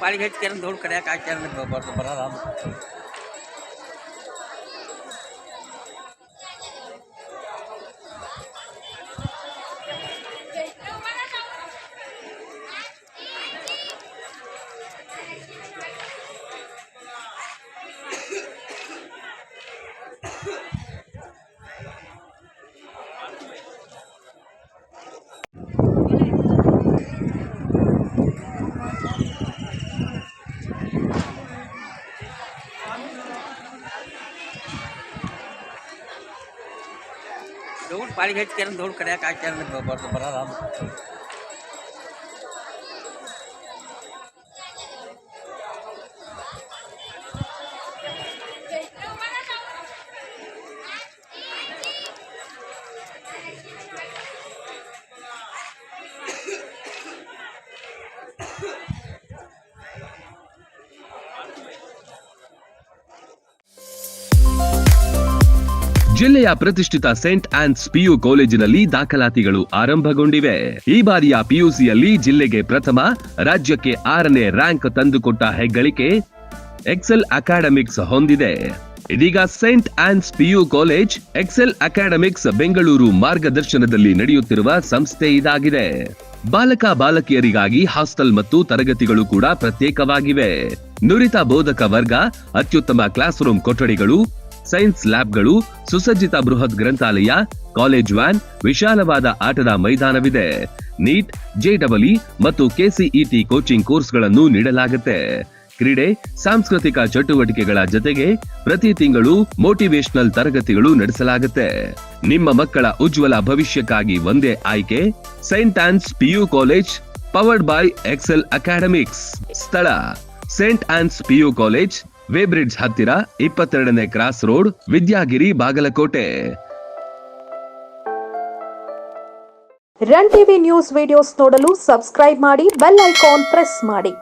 ಪಾಳಿಗೆ ಹಚ್ಕ್ಯಾರ ದೊಡ್ಡ ಕಡಿಯಾಕ ಹಾಕ್ಯಾರ ಬರ್ದು ಬರಲ್ಲ ದೊಡ್ಡ ಪಾಳಿಗೆ ಹಚ್ಕ್ಯಾರ ದೌಡ್ ಕಡಿಯಾಕ ಹಾಕ್ಯಾರ ಬರ್ದು ಬರಲ್ಲ ಜಿಲ್ಲೆಯ ಪ್ರತಿಷ್ಠಿತ ಸೆಂಟ್ ಆನ್ಸ್ ಪಿಯು ಕಾಲೇಜಿನಲ್ಲಿ ದಾಖಲಾತಿಗಳು ಆರಂಭಗೊಂಡಿವೆ. ಈ ಬಾರಿಯ ಪಿಯುಸಿಯಲ್ಲಿ ಜಿಲ್ಲೆಗೆ ಪ್ರಥಮ, ರಾಜ್ಯಕ್ಕೆ ಆರನೇ ರ್ಯಾಂಕ್ ತಂದುಕೊಟ್ಟ ಹೆಗ್ಗಳಿಕೆ ಎಕ್ಸೆಲ್ ಅಕಾಡೆಮಿಕ್ಸ್ ಹೊಂದಿದೆ. ಇದೀಗ saint Ann's PU college, Excel academics Bengaluru ಮಾರ್ಗದರ್ಶನದಲ್ಲಿ ನಡೆಯುತ್ತಿರುವ ಸಂಸ್ಥೆ ಇದಾಗಿದೆ. ಬಾಲಕ ಬಾಲಕಿಯರಿಗಾಗಿ ಹಾಸ್ಟೆಲ್ ಮತ್ತು ತರಗತಿಗಳು ಕೂಡ ಪ್ರತ್ಯೇಕವಾಗಿವೆ. ನುರಿತ ಬೋಧಕ ವರ್ಗ, ಅತ್ಯುತ್ತಮ ಕ್ಲಾಸ್ ರೂಮ್ ಕೊಠಡಿಗಳು ಸೈನ್ಸ್ ಲ್ಯಾಬ್ಗಳು ಸುಸಜ್ಜಿತ ಬೃಹತ್ ಗ್ರಂಥಾಲಯ, ಕಾಲೇಜ್ ವ್ಯಾನ್, ವಿಶಾಲವಾದ ಆಟದ ಮೈದಾನವಿದೆ. ನೀಟ್ ಜೆಡಬ್ಲ್ಇ ಮತ್ತು ಕೆಸಿಇಟಿ ಕೋಚಿಂಗ್ ಕೋರ್ಸ್ಗಳನ್ನು ನೀಡಲಾಗುತ್ತೆ. ಕ್ರೀಡೆ, ಸಾಂಸ್ಕೃತಿಕ ಚಟುವಟಿಕೆಗಳ ಜೊತೆಗೆ ಪ್ರತಿ ತಿಂಗಳು ಮೋಟಿವೇಶನಲ್ ತರಗತಿಗಳು ನಡೆಸಲಾಗುತ್ತೆ. ನಿಮ್ಮ ಮಕ್ಕಳ ಉಜ್ವಲ ಭವಿಷ್ಯಕ್ಕಾಗಿ ಒಂದೇ ಆಯ್ಕೆ, saint Ann's PU college, powered by Excel academics. ಸ್ಥಳ, saint Ann's PU college weighbridge ಹತ್ತಿರ ಇಪ್ಪತ್ತೆರಡನೇ cross road, Vidyagiri, Bagalkote. Run TV news videos ನೋಡಲು ಸಬ್ಸ್ಕ್ರೈಬ್ ಮಾಡಿ, ಬೆಲ್ ಐಕಾನ್ ಪ್ರೆಸ್ ಮಾಡಿ.